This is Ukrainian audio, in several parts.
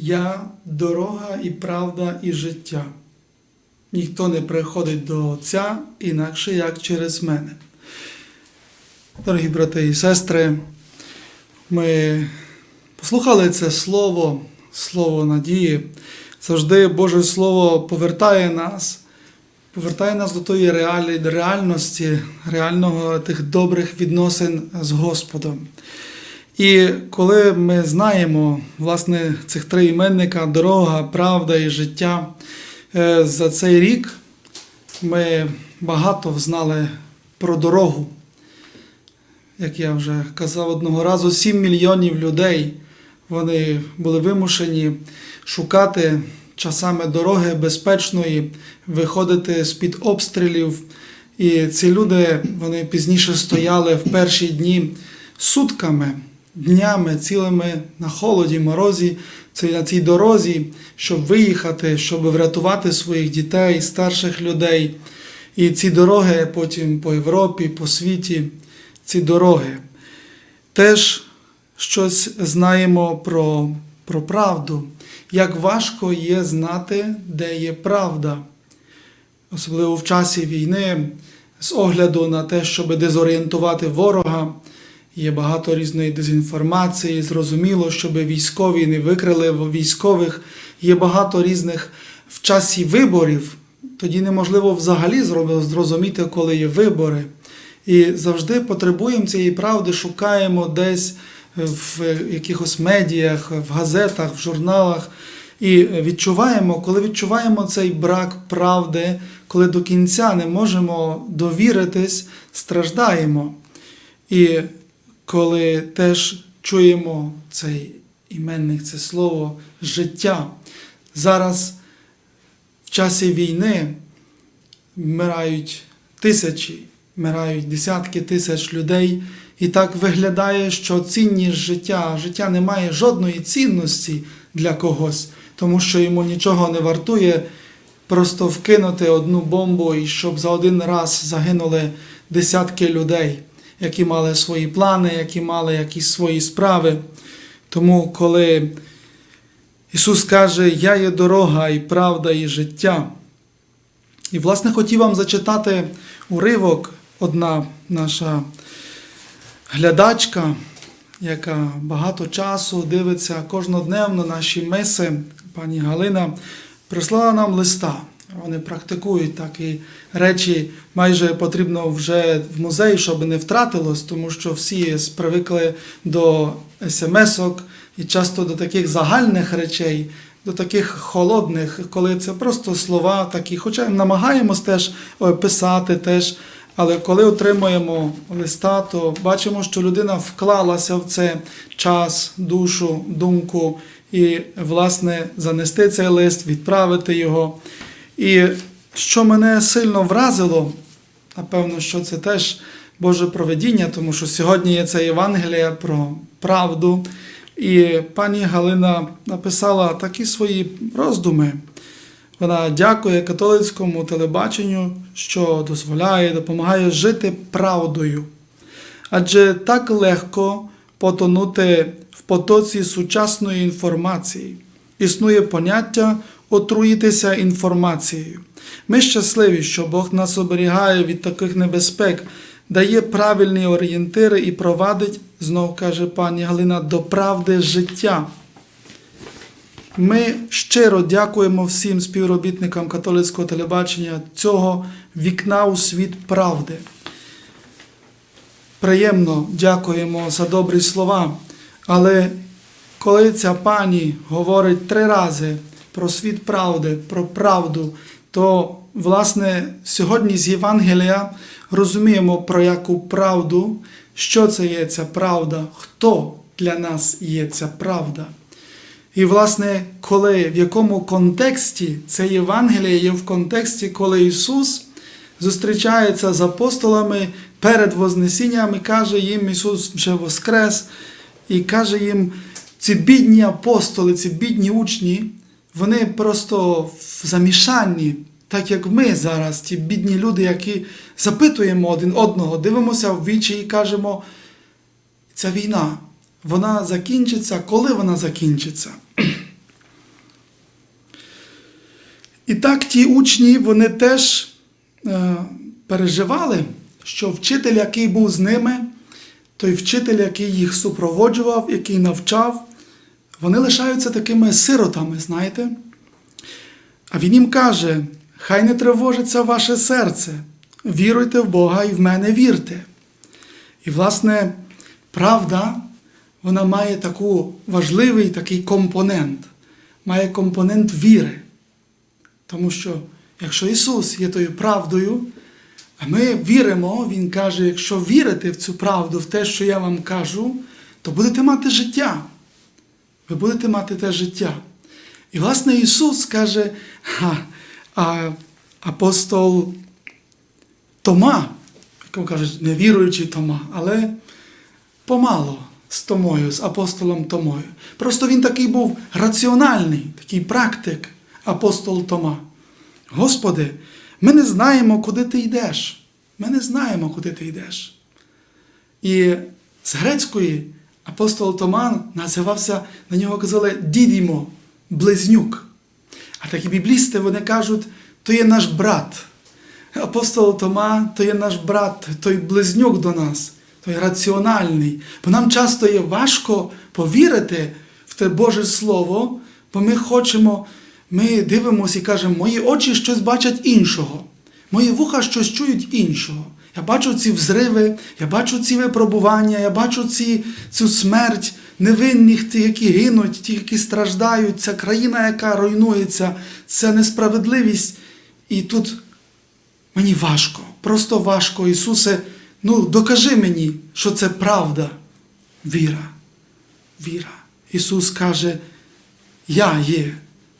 Я дорога і правда і життя. Ніхто не приходить до Отця інакше, як через мене. Дорогі брати і сестри, ми послухали це слово, слово надії. Завжди Боже Слово повертає нас, повертає нас до тої реальності, реального тих добрих відносин з Господом. І коли ми знаємо власне цих три іменника дорога, правда і життя, е, за цей рік ми багато знали про дорогу. Як я вже казав одного разу, 7 мільйонів людей вони були вимушені шукати часами дороги безпечної, виходити з-під обстрілів. І ці люди вони пізніше стояли в перші дні сутками, днями, цілими на холоді, морозі, на цій дорозі, щоб виїхати, щоб врятувати своїх дітей, старших людей. І ці дороги потім по Європі, по світі, ці дороги. Теж щось знаємо про, про правду, як важко є знати, де є правда. Особливо в часі війни, з огляду на те, щоб дезорієнтувати ворога, є багато різної дезінформації. Зрозуміло, щоб військові не викрили військових. Є багато різних в часі виборів. Тоді неможливо взагалі зрозуміти, коли є вибори. І завжди потребуємо цієї правди, шукаємо десь в якихось медіях, в газетах, в журналах. І відчуваємо, коли відчуваємо цей брак правди, коли до кінця не можемо довіритись, страждаємо. І коли теж чуємо цей іменник, це слово життя. Зараз в часі війни вмирають тисячі, вмирають десятки тисяч людей. І так виглядає, що цінність життя, життя не має жодної цінності для когось, тому що йому нічого не вартує просто вкинути одну бомбу і щоб за один раз загинули десятки людей, які мали свої плани, які мали якісь свої справи. Тому, коли Ісус каже, Я є дорога і правда, і життя. І, власне, хотів вам зачитати уривок, одна наша глядачка, яка багато часу дивиться кожнодневно наші миси, пані Галина, прислала нам листа. Вони практикують такі речі, майже потрібно вже в музей, щоб не втратилось, тому що всі привикли до смс-ок і часто до таких загальних речей, до таких холодних, коли це просто слова такі, хоча намагаємось теж е, писати теж. Але коли отримуємо листа, то бачимо, що людина вклалася в це час, душу, думку і, власне, занести цей лист, відправити його. І що мене сильно вразило, напевно, що це теж Боже проведіння, тому що сьогодні є це Євангелія про правду. І пані Галина написала такі свої роздуми. Вона дякує католицькому телебаченню, що дозволяє, допомагає жити правдою. Адже так легко потонути в потоці сучасної інформації. Існує поняття отруїтися інформацією. Ми щасливі, що Бог нас оберігає від таких небезпек, дає правильні орієнтири і провадить, знов каже пані Галина, до правди життя. Ми щиро дякуємо всім співробітникам католицького телебачення цього вікна у світ правди. Приємно дякуємо за добрі слова. Але коли ця пані говорить три рази про світ правди, про правду, то, власне, сьогодні з Євангелія розуміємо про яку правду, що це є ця правда, хто для нас є ця правда. І, власне, коли в якому контексті це Євангеліє є в контексті, коли Ісус зустрічається з апостолами перед Вознесінням і каже їм, Ісус вже воскрес, і каже їм, ці бідні апостоли, ці бідні учні, вони просто в замішанні, так як ми зараз, ті бідні люди, які запитуємо один одного, дивимося в вічі і кажемо, ця війна, вона закінчиться, коли вона закінчиться? І так ті учні вони теж е, переживали, що вчитель, який був з ними, той вчитель, який їх супроводжував, який навчав, вони лишаються такими сиротами, знаєте. А він їм каже: хай не тривожиться ваше серце, віруйте в Бога і в мене вірте. І, власне, правда, вона має таку важливий такий компонент, має компонент віри. Тому що якщо Ісус є тою правдою, а ми віримо, Він каже, якщо вірите в цю правду, в те, що я вам кажу, то будете мати життя. Ви будете мати те життя. І, власне, Ісус каже, а, а, апостол Тома, якому кажуть, невіруючий Тома, але помало з Томою, з апостолом Томою. Просто він такий був раціональний, такий практик, апостол Тома. Господи, ми не знаємо, куди ти йдеш. Ми не знаємо, куди ти йдеш. І з грецької апостол Тома називався, на нього казали Дідімо, близнюк. А такі біблісти вони кажуть, то є наш брат. Апостол Тома то є наш брат, той близнюк до нас, той раціональний. Бо нам часто є важко повірити в те Боже Слово, бо ми хочемо, ми дивимося і кажемо, мої очі щось бачать іншого, мої вуха щось чують іншого. Я бачу ці взриви, я бачу ці випробування, я бачу ці, цю смерть невинних, ті, які гинуть, ті, які страждають, ця країна, яка руйнується, ця несправедливість. І тут мені важко, просто важко, Ісусе, ну докажи мені, що це правда. Віра. Віра. Ісус каже, Я є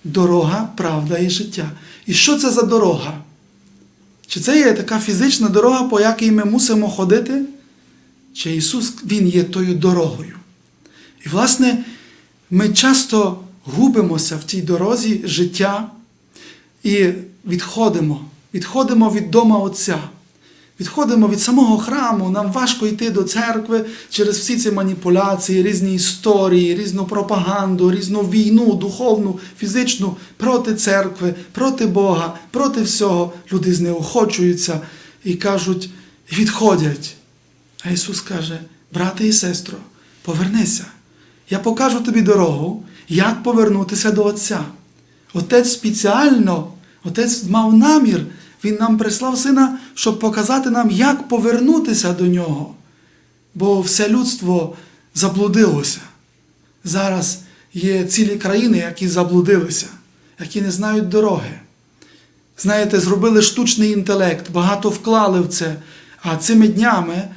дорога, правда і життя. І що це за дорога? Чи це є така фізична дорога, по якій ми мусимо ходити? Чи Ісус Він є тою дорогою? І, власне, ми часто губимося в тій дорозі життя і відходимо, відходимо від дома Отця, відходимо від самого храму. Нам важко йти до церкви через всі ці маніпуляції, різні історії, різну пропаганду, різну війну, духовну, фізичну проти церкви, проти Бога, проти всього. Люди знеохочуються і кажуть, відходять. А Ісус каже: брате і сестро, повернися. Я покажу тобі дорогу, як повернутися до Отця. Отець спеціально, Отець мав намір, Він нам прислав сина, щоб показати нам, як повернутися до нього. Бо все людство заблудилося. Зараз є цілі країни, які заблудилися, які не знають дороги. Знаєте, зробили штучний інтелект, багато вклали в це. А цими днями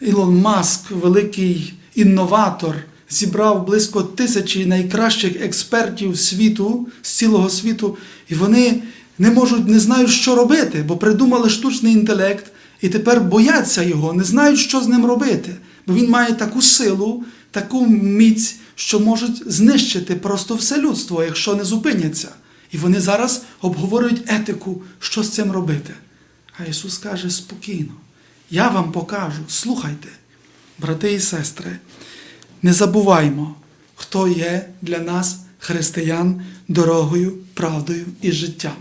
Ілон Маск, великий інноватор, зібрав близько тисячі найкращих експертів світу, з цілого світу, і вони не можуть, не знають, що робити, бо придумали штучний інтелект і тепер бояться його, не знають, що з ним робити. Бо він має таку силу, таку міць, що можуть знищити просто все людство, якщо не зупиняться. І вони зараз обговорюють етику, що з цим робити. А Ісус каже спокійно, я вам покажу, слухайте, брати і сестри, не забуваймо, хто є для нас, християн, дорогою, правдою і життям.